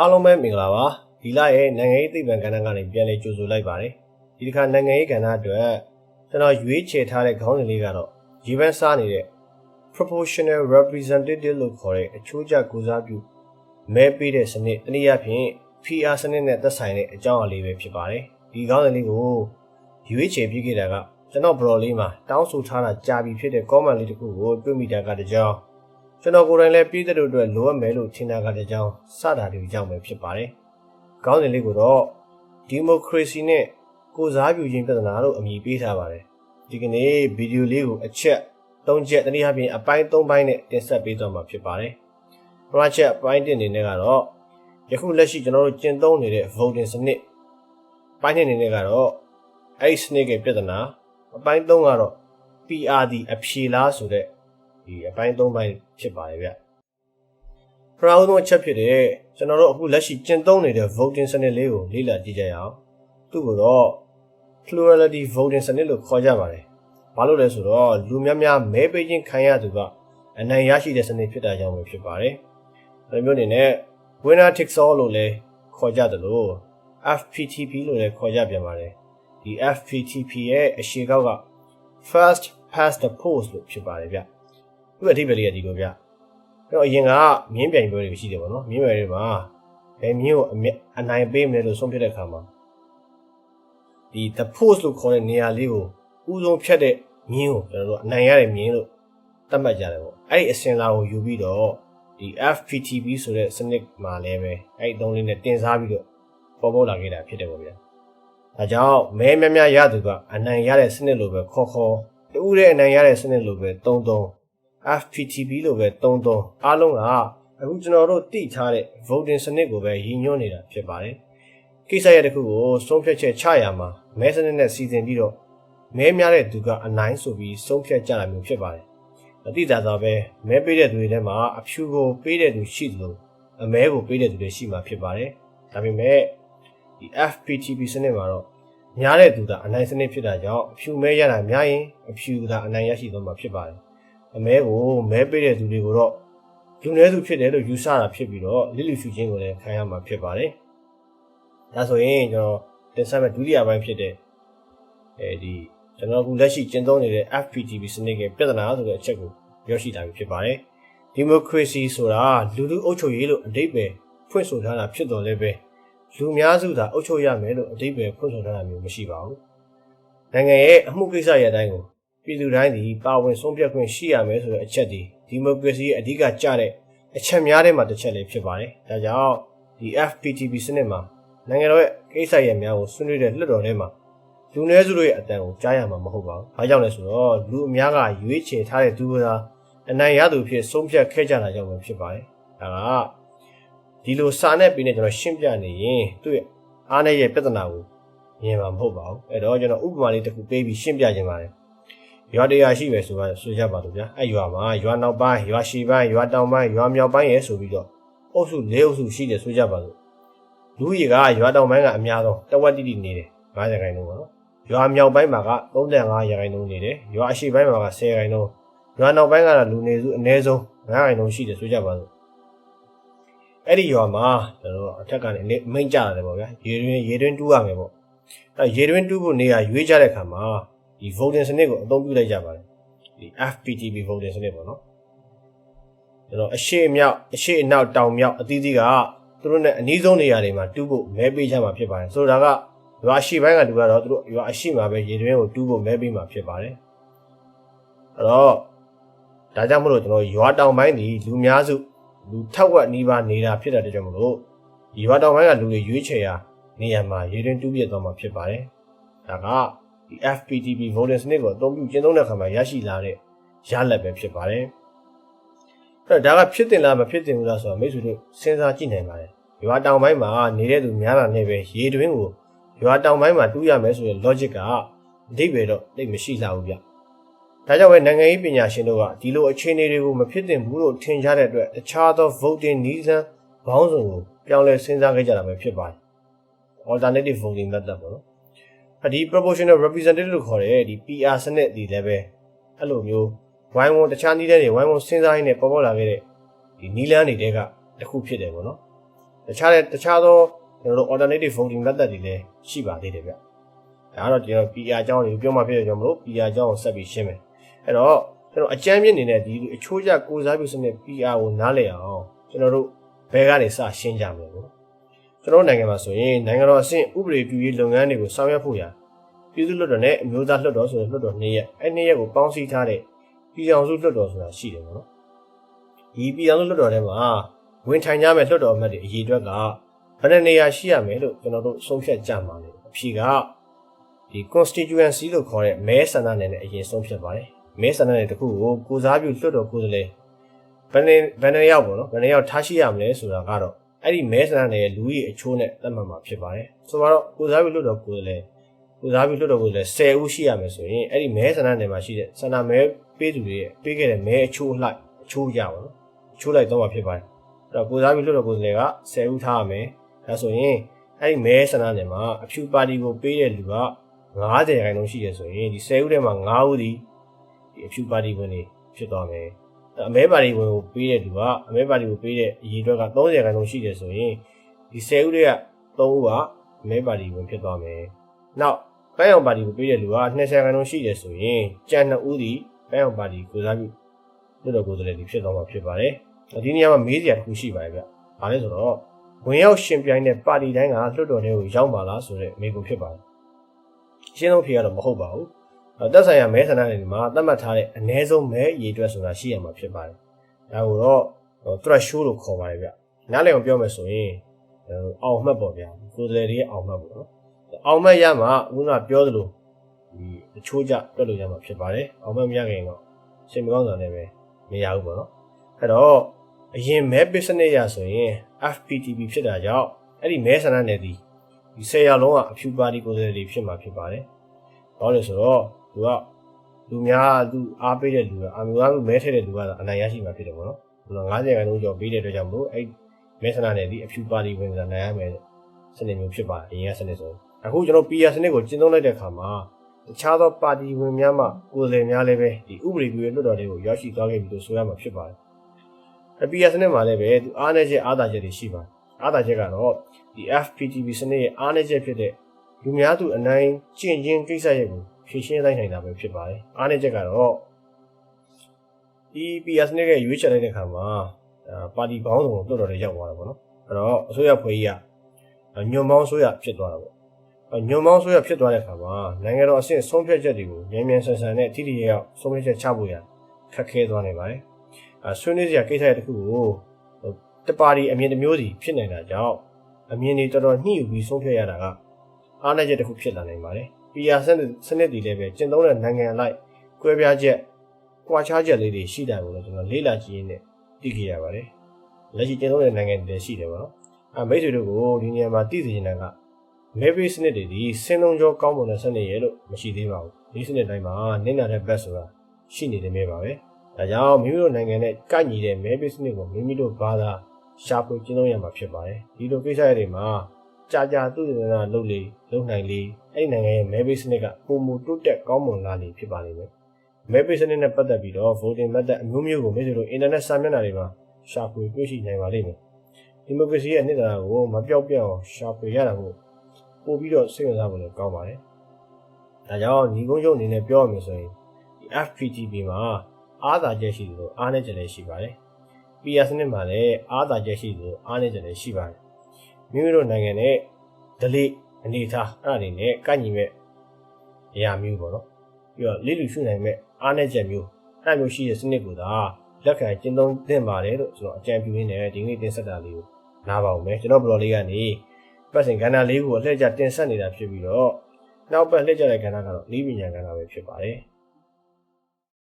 အားလုံးပဲမင်္ဂလာပါဒီလရဲ့နိုင်ငံရေးသိပ္ပံကဏ္ဍကနေပြန်လည်ကြိုဆိုလိုက်ပါတယ်ဒီတစ်ခါနိုင်ငံရေးကဏ္ဍအတွက်ကျွန်တော်ရွေးချယ်ထားတဲ့ခေါင်းစဉ်လေးကတော့ရေပန်းစားနေတဲ့ proportional representative လို့ခေါ်တဲ့အချိုးကျကိုစားပြုမဲပေးတဲ့စနစ်တနည်းအားဖြင့် PR စနစ်နဲ့သက်ဆိုင်တဲ့အကြောင်းအလေးပဲဖြစ်ပါတယ်ဒီခေါင်းစဉ်လေးကိုရွေးချယ်ပြခဲ့တာကကျွန်တော်ဘရော်လေးမှာတောင်းဆိုထားတာကြာပြီဖြစ်တဲ့ comment လေးတစ်ခုကိုတွေ့မိတာကတကြောင် ကျွန်တော်ကိုယ်တိုင်လည်းပြည်သက်တို့အတွက်လိုအပ်မယ်လို့ထင်တာကတကြောင်စတာတွေကြောင့်ပဲဖြစ်ပါတယ်ခေါင်းစဉ်လေးကိုတော့ democracy နဲ့ကိုစားပြုခြင်းပြဿနာလို့အမည်ပေးထားပါတယ်ဒီကနေ့ဗီဒီယိုလေးကိုအချက်၃ချက်တနည်းအားဖြင့်အပိုင်း၃ပိုင်းနဲ့တင်ဆက်ပေးသွားမှာဖြစ်ပါတယ်ပထမချက်အပိုင်းတင်အနေနဲ့ကတော့ယခုလက်ရှိကျွန်တော်တို့ကျင့်သုံးနေတဲ့ voting စနစ်ပိုင်းတင်အနေနဲ့ကတော့အဲ့ဒီစနစ်ရဲ့ပြဿနာအပိုင်း၃ကတော့ PRD အဖြေလားဆိုတဲ့ ဒီအပိုင်း၃ပိုင်းဖြစ်ပါတယ်ဗျပထမဆုံးအချက်ဖြစ်တဲ့ကျွန်တော်တို့အခုလက်ရှိကျင့်သုံးနေတဲ့ voting စနစ်လေးကိုလေ့လာကြည့်ကြရအောင်သူ့ကိုတော့ plurality voting စနစ်လို့ခေါ်ကြပါတယ်ဘာလို့လဲဆိုတော့လူများများမဲပေးခြင်းခံရသူကအနိုင်ရရှိတဲ့စနစ်ဖြစ်တာကြောင့်ပဲဖြစ်ပါတယ်ဒါမျိုးအနေနဲ့ winner takes all လို့လည်းခေါ်ကြတယ်လို့ FPTP လို့လည်းခေါ်ကြပြန်ပါတယ်ဒီ FPTP ရဲ့အရှိကောက်က first past the post လို့ဖြစ်ပါတယ်ဗျ သူ့အဓိပ္ပာယ်လေးကဒီလိုဗျအဲ့တော့အရင်ကမြင်းပြိုင်ပွဲတွေရှိတယ်ပေါ့နော်မြင်းပြိုင်တွေမှာဘယ်မြင်းကိုအနိုင်ပေးမလဲလို့ဆုံးဖြတ်တဲ့အခါမှာဒီ the post လို့ခေါ်တဲ့နေရာလေးကိုဥဆုံးဖြတ်တဲ့မြင်းကိုကျွန်တော်တို့အနိုင်ရတဲ့မြင်းလို့သတ်မှတ်ကြတယ်ပေါ့အဲ့ဒီအစင်လာကိုယူပြီးတော့ဒီ FPTP ဆိုတဲ့စနစ်မှာလည်းပဲအဲ့ဒီအသုံးလေးနဲ့တင်စားပြီးတော့ပေါ်ပေါက်လာခဲ့တာဖြစ်တယ်ပေါ့ဗျာဒါကြောင့်မဲများများရသူကအနိုင်ရတဲ့စနစ်လိုပဲခေါ်ခေါ်တူးတဲ့အနိုင်ရတဲ့စနစ်လိုပဲတုံတုံ FPTP လိုပဲတုံတုံအားလုံးကအခုကျွန်တော်တို့တိထားတဲ့ voting စနစ်ကိုပဲရည်ညွှန်းနေတာဖြစ်ပါတယ်ကိစ္စရတဲ့ခုကိုဆုံးဖြတ်ချက်ချရမှာမဲစနစ်နဲ့စီစဉ်ပြီးတော့မဲများတဲ့သူကအနိုင်ဆိုပြီးဆုံးဖြတ်ကြတာမျိုးဖြစ်ပါတယ်အတိအကျတော့ပဲမဲပေးတဲ့သူတွေထဲမှာအဖြူကိုပေးတဲ့သူရှိသလိုအမဲကိုပေးတဲ့သူတွေရှိမှာဖြစ်ပါတယ်ဒါပေမဲ့ဒီ FPTP စနစ်မှာတော့များတဲ့သူကအနိုင်စနစ်ဖြစ်တာကြောင့်အဖြူမဲရတာများရင်အဖြူကအနိုင်ရရှိသွားမှာဖြစ်ပါတယ် အမဲကိုမဲပေးတဲ့သူတွေကိုတော့လူနည်းစုဖြစ်တယ်လို့ယူဆတာဖြစ်ပြီးတော့လိလူရှုခြင်းကိုလည်းခံရမှာဖြစ်ပါတယ်ဒါဆိုရင်ကျွန်တော်တင်ဆက်မဲ့ဒုတိယပိုင်းဖြစ်တဲ့အဲဒီကျွန်တော်အခုလက်ရှိကျင့်သုံးနေတဲ့ FPTP စနစ်ရဲ့ပြဿနာဆိုတဲ့အချက်ကိုပြောရှိတာဖြစ်ပါတယ်။ Democracy ဆိုတာလူလူအုပ်ချုပ်ရေးလို့အဓိပ္ပာယ်ဖွင့်ဆိုထားတာဖြစ်တော်လဲပဲလူများစုသာအုပ်ချုပ်ရမယ်လို့အဓိပ္ပာယ်ဖွင့်ဆိုထားတာမျိုးမရှိပါဘူး။နိုင်ငံရဲ့အမှုကိစ္စရဲ့အတိုင်းကို ပြည်သူတိုင်းဒီပါဝင်ဆုံးဖြတ်ခွင့်ရှိရမယ်ဆိုတဲ့အချက်ဒီ Democracy ရဲ့အဓိကကျတဲ့အချက်များထဲမှာတစ်ချက်လေးဖြစ်ပါတယ်။ဒါကြောင့်ဒီ FPTP စနစ်မှာနိုင်ငံတော်ရဲ့ကိစ္စရဲ့များကိုဆွေးနွေးတဲ့လွှတ်တော်ထဲမှာလူနည်းစုတို့ရဲ့အတန်ကိုကြားရမှာမဟုတ်ပါဘူး။ဘာကြောင့်လဲဆိုတော့လူအများကရွေးချယ်ထားတဲ့သူကအနိုင်ရသူဖြစ်ဆုံးဖြတ်ခဲ့ကြတာကြောင့်ပဲဖြစ်ပါတယ်။ဒါကဒီလိုစာနဲ့ပြီးနေကျွန်တော်ရှင်းပြနေရင်သူ့ရဲ့အားနဲ့ရဲ့ပြဿနာကိုမြင်မှာမဟုတ်ပါဘူး။အဲ့တော့ကျွန်တော်ဥပမာလေးတစ်ခုပေးပြီးရှင်းပြခြင်းပါတယ်။ ရွာတရားရှိပဲဆိုပါဆိုရပါတော့ဗျာ။အဲ့ရွာမှာရွာနောက်ပိုင်းရွာရှိပိုင်းရွာတောင်ပိုင်းရွာမြောက်ပိုင်းရဲဆိုပြီးတော့အုပ်စု၄အုပ်စုရှိတယ်ဆိုကြပါစို့။လူကြီးကရွာတောင်ပိုင်းကအများဆုံးတဝက်တိတိနေတယ်90ခိုင်နှုန်းပါနော်။ရွာမြောက်ပိုင်းမှာက35ရာခိုင်နှုန်းနေတယ်ရွာအရှိပိုင်းမှာက10ရာခိုင်နှုန်းရွာနောက်ပိုင်းကတော့လူနေစုအနည်းဆုံး9ရာခိုင်နှုန်းရှိတယ်ဆိုကြပါစို့အဲ့ဒီရွာမှာကျွန်တော်အထက်ကနေအမိန့်ကြရတယ်ပေါ့ဗျာရေတွင်းရေတွင်းတူးရမယ်ပေါ့အဲ့ရေတွင်းတူးဖို့နေရာရွေးကြတဲ့ခါမှာ ဒီ voting စနစ်ကိုအသုံးပြုလိုက်ကြပါတယ်ဒီ FPTP voting စနစ်ပေါ့နော်ကျွန်တော်အရှိအမြောက်အရှိအနောက်တောင်မြောက်အသီးသီးကသူတို့နဲ့အနည်းဆုံးနေရာတွေမှာတူးဖို့မဲပေးကြမှာဖြစ်ပါတယ်ဆိုတော့ဒါကရွာရှိပိုင်းကလူကတော့သူတို့ရွာအရှိမှာပဲရေတွင်းကိုတူးဖို့မဲပေးမှာဖြစ်ပါတယ်အဲ့တော့ဒါကြောင့်မလို့ကျွန်တော်ရွာတောင်ပိုင်းဒီလူများစုလူထက်ဝက်နီးပါးနေတာဖြစ်တဲ့ကြောင့်မလို့ရွာတောင်ပိုင်းကလူတွေရွေးချယ်ရာနေရာမှာရေတွင်းတူးပြသွားမှာဖြစ်ပါတယ်ဒါက ဒီ FPTP voting စနစ်ကိုအသုံးပြုကျင့်သုံးတဲ့အခါမှာရရှိလာတဲ့ရလဒ်ပဲဖြစ်ပါတယ်အဲ့တော့ဒါကဖြစ်တင်လားမဖြစ်တင်ဘူးလားဆိုတော့မိတ်ဆွေတို့စဉ်းစားကြည့်နိုင်ပါတယ်ရွာတောင်ပိုင်းမှာနေတဲ့သူများတာနဲ့ပဲရေတွင်းကိုရွာတောင်ပိုင်းမှာတူးရမယ်ဆိုတဲ့ logic ကအဓိပ္ပာယ်တော့သိမရှိလှဘူးဗျ။ဒါကြောင့်ပဲနိုင်ငံရေးပညာရှင်တို့ကဒီလိုအခြေအနေတွေကိုမဖြစ်သင့်ဘူးလို့ထင်ကြတဲ့အတွက်တခြားသော voting နည်းလမ်းဘောင်းစုံကိုပြောင်းလဲစဉ်းစားခဲ့ကြတာပဲဖြစ်ပါတယ်။ alternative voting method ပေါ့နော်။အ ဒီ proportional representative လို့ခေါ်တဲ့ဒီ PR စနစ်ဒီလည်းပဲအဲ့လိုမျိုးဝိုင်းဝန်းတခြားနည်းလမ်းတွေဝိုင်းဝန်းစဉ်းစားရင်းနဲ့ပေါ်ပေါ်လာခဲ့တဲ့ဒီနည်းလမ်းတွေတဲကတစ်ခုဖြစ်တယ်ပေါ့နော်။တခြားတဲ့တခြားသောကျွန်တော်တို့ alternative voting method တွေလည်းရှိပါသေးတယ်ဗျဒါကတော့ကျွန်တော် PR အကြောင်းတွေကိုပြောမှဖြစ်ရကြောင်းမလို့ PR အကြောင်းကိုဆက်ပြီးရှင်းမယ်အဲ့တော့ကျွန်တော်အကြမ်းမြင့်နေတဲ့ဒီအချိုးကျကိုစားပြုစနစ် PR ကိုနားလည်အောင်ကျွန်တော်တို့ဘယ်ကနေစရှင်းကြမလဲပေါ့ ကျွန်တော်နိုင်ငံမှာဆိုရင်နိုင်ငံတော်အဆင့်ဥပဒေပြုရေးလုပ်ငန်းတွေကိုဆောင်ရွက်ဖို့ရာပြည်သူ့လွှတ်တော်နဲ့အမျိုးသားလွှတ်တော်ဆိုတဲ့လွှတ်တော်နှစ်ရက်အဲ့နှစ်ရက်ကိုပေါင်းစည်းထားတဲ့ပြည်အောင်စုလွှတ်တော်ဆိုတာရှိတယ်ပေါ့နော်ဒီပြည်အောင်စုလွှတ်တော်ထဲမှာဝင်ထိုင်ကြမဲ့လွှတ်တော်အမတ်တွေအရေးအတွက်ကဘယ်နှနေရာရှိရမယ်လို့ကျွန်တော်တို့ဆုံးဖြတ်ကြမှာလေအဖြေကဒီ constituency လို့ခေါ်တဲ့မဲဆန္ဒနယ်နဲ့အရင်ဆုံးဖြတ်ပါတယ်မဲဆန္ဒနယ်တစ်ခုကိုကိုစားပြုလွှတ်တော်ကိုယ်စားလှယ်ဘယ်နေဘယ်နေရောက်ပေါ့နော်ဘယ်နေရောက်ထားရှိရမလဲဆိုတာကတော့ အဲ့ဒီမဲဆန္ဒနယ်ရဲ့လူကြီးအချိုးနဲ့သတ်မှတ်မှာဖြစ်ပါတယ်ဆိုတော့ကိုစားပြုလွှတ်တော်ကိုယ်စားလှယ်ကိုစားပြုလွှတ်တော်ကိုယ်စားလှယ်10ဦးရှိရမယ်ဆိုရင်အဲ့ဒီမဲဆန္ဒနယ်မှာရှိတဲ့ဆန္ဒမဲပေးသူတွေရဲ့ပေးခဲ့တဲ့မဲအချိုးလိုက်အချိုးကြပါတော့အချိုးလိုက်တော့မှာဖြစ်ပါတယ်အဲ့တော့ကိုစားပြုလွှတ်တော်ကိုယ်စားလှယ်က10ဦးထားရမယ်ဒါဆိုရင်အဲ့ဒီမဲဆန္ဒနယ်မှာအဖြူပါတီကိုပေးတဲ့လူက90ခိုင်နှုန်းရှိရဆိုရင်ဒီ10ဦးထဲမှာ9ဦးဒီဒီအဖြူပါတီဝင်တွေဖြစ်သွားမယ် အမဲပါတီဝင်ကိုပေးတဲ့လူကအမဲပါတီကိုပေးတဲ့အရေးအတွက်က30ခိုင်နှုန်းရှိတယ်ဆိုရင်ဒီ10ဦးတွေက3ဦးကအမဲပါတီဝင်ဖြစ်သွားမယ်နောက်ပန်းရောင်ပါတီကိုပေးတဲ့လူက20ခိုင်နှုန်းရှိတယ်ဆိုရင်ကျန်2ဦးဒီပန်းရောင်ပါတီကိုစားပြုလွတ်တော်ကိုယ်စားလှယ်တွေဖြစ်သွားမှာဖြစ်ပါတယ်ဒီနေရာမှာမေးစရာတစ်ခုရှိပါတယ်ဗျ။ဘာလဲဆိုတော့ဝင်ရောက်ရှင်ပြိုင်တဲ့ပါတီတိုင်းကလွှတ်တော်ထဲကိုရောက်ပါလားဆိုတဲ့မေးခွန်းဖြစ်ပါတယ်။ရှင်းဆုံးဖြေရတော့မဟုတ်ပါဘူး။ တက်ဆိုင်ရာမဲဆန္ဒနယ်တွေမှာသတ်မှတ်ထားတဲ့အ ਨੇ ဆုံးမဲအရေအတွက်ဆိုတာရှိရမှာဖြစ်ပါတယ်။ဒါကိုတော့ threshold လို့ခေါ်ပါတယ်ဗျ။နားလည်အောင်ပြောမယ်ဆိုရင်အောင်မှတ်ပေါ့ဗျာ။ကိုယ်စားလှယ်တွေရဲ့အောင်မှတ်ပေါ့နော်။အောင်မှတ်ရမှဦးကပြောသလိုဒီအချိုးကျတွက်လို့ရမှာဖြစ်ပါတယ်။အောင်မှတ်မရခင်တော့ရှင်မကောင်းတာနဲ့ပဲမရဘူးပေါ့နော်။အဲ့တော့အရင်မဲပစ္စနစ်ရဆိုရင် FPTP ဖြစ်တာကြောင့်အဲ့ဒီမဲဆန္ဒနယ်ဒီဒီဆယ်ရာလုံးကအဖြူပါတီကိုယ်စားလှယ်တွေဖြစ်မှာဖြစ်ပါတယ်။ဘာလို့လဲဆိုတော့ သူကလူများသူအားပေးတဲ့လူကအမျိုးသားမဲထည့်တဲ့လူကအနိုင်ရရှိမှာဖြစ်တယ်ပေါ့နော်။ဘယ်လို90ရာခိုင်နှုန်းကျော်ပေးတဲ့အတွက်ကြောင့်မို့အဲ့မဲဆန္ဒနယ်ဒီအဖြူပါတီဝင်စားနိုင်ရမယ်စနစ်မျိုးဖြစ်ပါတယ်။အရင်ကစနစ်ဆိုအခုကျွန်တော် PR စနစ်ကိုကျင့်သုံးလိုက်တဲ့အခါမှာတခြားသောပါတီဝင်များမှကိုယ်စားလှယ်များလည်းပဲဒီဥပဒေပြုရေးလွှတ်တော်တွေကိုရောက်ရှိသွားခဲ့ပြီလို့ဆိုရမှာဖြစ်ပါတယ်။ PS စနစ်မှာလည်းပဲသူအားနည်းချက်အားသာချက်တွေရှိပါတယ်။အားသာချက်ကတော့ဒီ FPTP စနစ်ရဲ့အားနည်းချက်ဖြစ်တဲ့လူများသူအနိုင်ကျင့်ချင်းကိစ္စရဲ့ကို ဖြေရှင်းနိုင်နိုင်တာပဲဖြစ်ပါတယ်။အားနည်းချက်ကတော့ဒီ PS စနစ်ရဲ့ရွေးချယ်လိုက်တဲ့အခါမှာပါတီပေါင်းစုံကိုလွှတ်တော်တွေရောက်သွားတာပေါ့နော်။အဲ့တော့အစိုးရဖွဲ့ကြီးကညွန်ပေါင်းဆိုရဖြစ်သွားတာပေါ့ညွန်မောင်းဆိုရဖြစ်သွားတဲ့အခါမှာနိုင်ငံတော်အဆင့်ဆုံးဖြတ်ချက်တွေကိုမြန်မြန်ဆန်ဆန်နဲ့ထိထိရောက်ဆုံးဖြတ်ချက်ချဖို့ရခက်ခဲသွားနေပါတယ်။အဲဆွေးနွေးစရာကိစ္စရတစ်ခုကိုတပါတီအမြင်တစ်မျိုးစီဖြစ်နေတာကြောင့်အမြင်တွေတော်တော်ညှိယူပြီးဆုံးဖြတ်ရတာကအားနည်းချက်တစ်ခုဖြစ်လာနိုင်ပါတယ်။ PR စနစ်စနစ်တွေလည်းပဲကျင့်သုံးတဲ့နိုင်ငံလိုက်ကွဲပြားချက်၊ကွာခြားချက်လေးတွေရှိတယ်ကိုလည်းကျွန်တော်လေ့လာကြည့်ရင်းနဲ့သိခဲ့ရပါတယ်။လက်ရှိကျင့်သုံးတဲ့နိုင်ငံတွေလည်းရှိတယ်ပေါ့နော်။အဲမိတ်ဆွေတို့ကိုဒီနေရာမှာသိစေချင်တာကမဲပေးစနစ်တွေဒီစင်းလုံးကျော်ကောင်းမွန်တဲ့စနစ်ရဲ့လို့မရှိသေးပါဘူးဒီစနစ်တိုင်းမှာနင့်နာတဲ့ဘက်ဆိုတာရှိနေတယ်မဲပါပဲဒါကြောင့်မိမိတို့နိုင်ငံနဲ့ကိုက်ညီတဲ့မဲပေးစနစ်ကိုမိမိတို့ဘာသာရှာဖွေကျင်းသုံးရမှာဖြစ်ပါတယ်ဒီလိုကိစ္စတွေမှာကြာကြာသူ့ရနာလုပ်လေလုပ်နိုင်လေ အဲ့ဒီနိုင်ငံရဲ့မဲပေးစနစ်ကပုံမူတိုးတက်ကောင်းမွန်လာလေဖြစ်ပါလိမ့်မယ်မဲပေးစနစ်နဲ့ပတ်သက်ပြီးတော့ voting method အမျိုးမျိုးကိုမိတ်ဆွေတို့ internet စာမျက်နှာတွေမှာရှာဖွေတွေ့ရှိနိုင်ပါလိမ့်မယ်ဒီမိုကရေစီရဲ့အနှစ်သာရကိုမပြောက်ပြောက်ရှာဖွေရတာကိုပို့ပြီးတော့စိတ်ဝင်စားဖို့လည်းကောင်းပါတယ်။ဒါကြောင့်ညီကုန်းချုပ်အနေနဲ့ပြောရမယ်ဆိုရင်ဒီ FPTP မှာအားသာချက်ရှိသလိုအားနည်းချက်လည်းရှိပါတယ်။ PR စနစ်မှာလည်းအားသာချက်ရှိသလိုအားနည်းချက်လည်းရှိပါတယ်။မိမိတို့နိုင်ငံနဲ့ဒလိ အနေထားအဲ့ဒါတွေနဲ့ကန့်ညီမဲ့အရာမျိုးပေါ့နော်။ပြီးတော့လေးလူရှုနိုင်မဲ့အားနည်းချက်မျိုးအဲ့မျိုးရှိတဲ့စနစ်ကိုသာလက်ခံကျင့်သုံးသင့်ပါတယ်လို့ကျွန်တော်အကြံပြုရင်းနဲ့ဒီနေ့တင်ဆက်တာလေးကိုနားပါဦးမယ်ကျွန်တော်ဘလော်လေးကနေပတ်စဉ်ကဏ္ဍလေးကိုအလှည့်ကျတင်ဆက်နေတာဖြစ်ပြီးတော့နောက်ပတ်လှည့်ကျတဲ့ကဏ္ဍကတော့ဤပညာကဏ္ဍပဲဖြစ်ပါတယ်။